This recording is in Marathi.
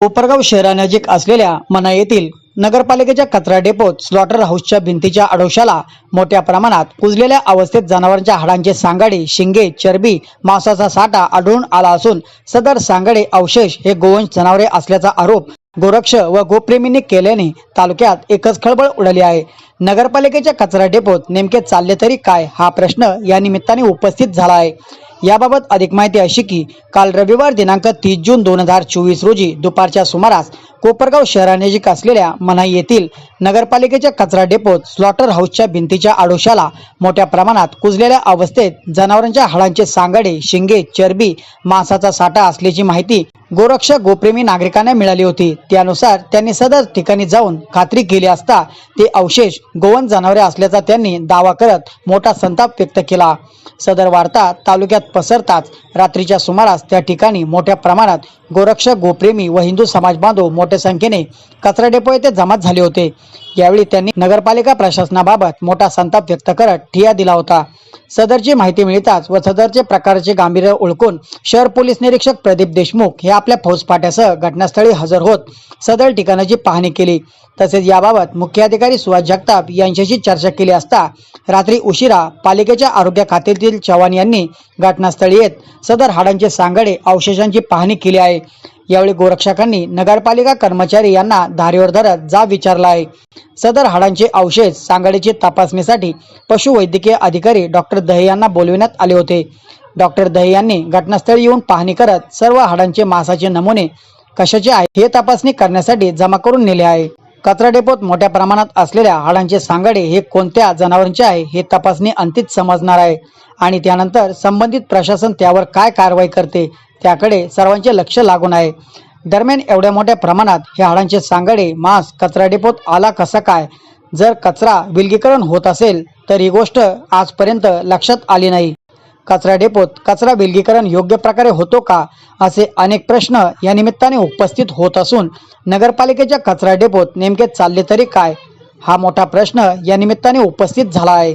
कोपरगाव शहरानजीक असलेल्या मना येथील नगरपालिकेच्या कचरा डेपोत स्लॉटर हाऊसच्या भिंतीच्या आडोशाला मोठ्या प्रमाणात कुजलेल्या अवस्थेत जनावरांच्या हाडांचे सांगाडे शिंगे चरबी मांसाचा साठा आढळून आला असून सदर सांगाडे अवशेष हे गोवंश जनावरे असल्याचा आरोप गोरक्ष व गोप्रेमींनी केल्याने तालुक्यात एकच खळबळ उडाली आहे. नगरपालिकेच्या कचरा डेपोत नेमके चालले तरी काय हा प्रश्न या निमित्ताने उपस्थित झाला आहे. याबाबत अधिक माहिती अशी की काल रविवार दिनांक तीस जून दोन हजार चोवीस रोजी दुपारच्या सुमारास कोपरगाव शहरानजीक असलेल्या मनाई येथील नगरपालिकेच्या कचरा डेपोत स्लॉटर हाऊसच्या भिंतीच्या आडोशाला मोठ्या प्रमाणात कुजलेल्या अवस्थेत जनावरांच्या हाडांचे सांगाडे शिंगे चरबी मांसाचा साठा असल्याची माहिती गोरक्षक गोप्रेमी नागरिकांना मिळाली होती. त्यानुसार त्यांनी सदर ठिकाणी जाऊन खात्री केली असता ते अवशेष गोवन जनावरे असल्याचा त्यांनी दावा करत मोठा संताप व्यक्त केला. सदर वार्ता तालुक्यात पसरताच रात्रीच्या सुमारास त्या ठिकाणी मोठ्या प्रमाणात गोरक्षक गोप्रेमी व हिंदू समाज बांधव मोठ्या संख्येने कचरा डेपो येथे जमा झाले होते. यावेळी त्यांनी नगरपालिका प्रशासनाबाबत मोठा संताप व्यक्त करत ठिया दिला होता. सदरची माहिती मिळताच व सदरचे प्रकारचे गांभीर्य ओळखून शहर पोलीस निरीक्षक प्रदीप देशमुख हे आपल्या फौजफाट्यासह घटनास्थळी हजर होत सदर ठिकाणाची पाहणी केली. तसेच याबाबत मुख्याधिकारी सुहास जगताप यांच्याशी चर्चा केली असता रात्री उशिरा पालिकेच्या आरोग्य खात्यातील चव्हाण यांनी घटनास्थळी येत सदर हाडांचे सांगाडे अवशेषांची पाहणी केली आहे. यावेळी गोरक्षकांनी नगरपालिका कर्मचारी यांना धारेवर धरत जाब विचारला आहे. सदर हाडांचे अवशेष सांगाडीची तपासणीसाठी पशुवैद्यकीय अधिकारी डॉक्टर दहे यांना बोलविण्यात आले होते. डॉक्टर दहे यांनी घटनास्थळी येऊन पाहणी करत सर्व हाडांचे मांसाचे नमुने कशाचे आहे हे तपासणी करण्यासाठी जमा करून नेले आहे. कचरा डेपोत मोठ्या प्रमाणात असलेल्या हाडांचे सांगाडे हे कोणत्या जनावरांचे आहे हे तपासणी अंतित समजणार आहे. आणि त्यानंतर संबंधित प्रशासन त्यावर काय कारवाई करते त्याकडे सर्वांचे लक्ष लागून आहे. दरम्यान एवढ्या मोठ्या प्रमाणात हे हाडांचे सांगाडे मांस कचरा डेपोत आला कसा काय? जर कचरा विलगीकरण होत असेल तर ही गोष्ट आजपर्यंत लक्षात आली नाही. कचरा डेपोत कचरा विलगीकरण योग्य प्रकारे होतो का असे अनेक प्रश्न या निमित्ताने उपस्थित होत असून नगरपालिकेच्या कचरा डेपोत नेमके चालले तरी काय हा मोठा प्रश्न या निमित्ताने उपस्थित झाला आहे.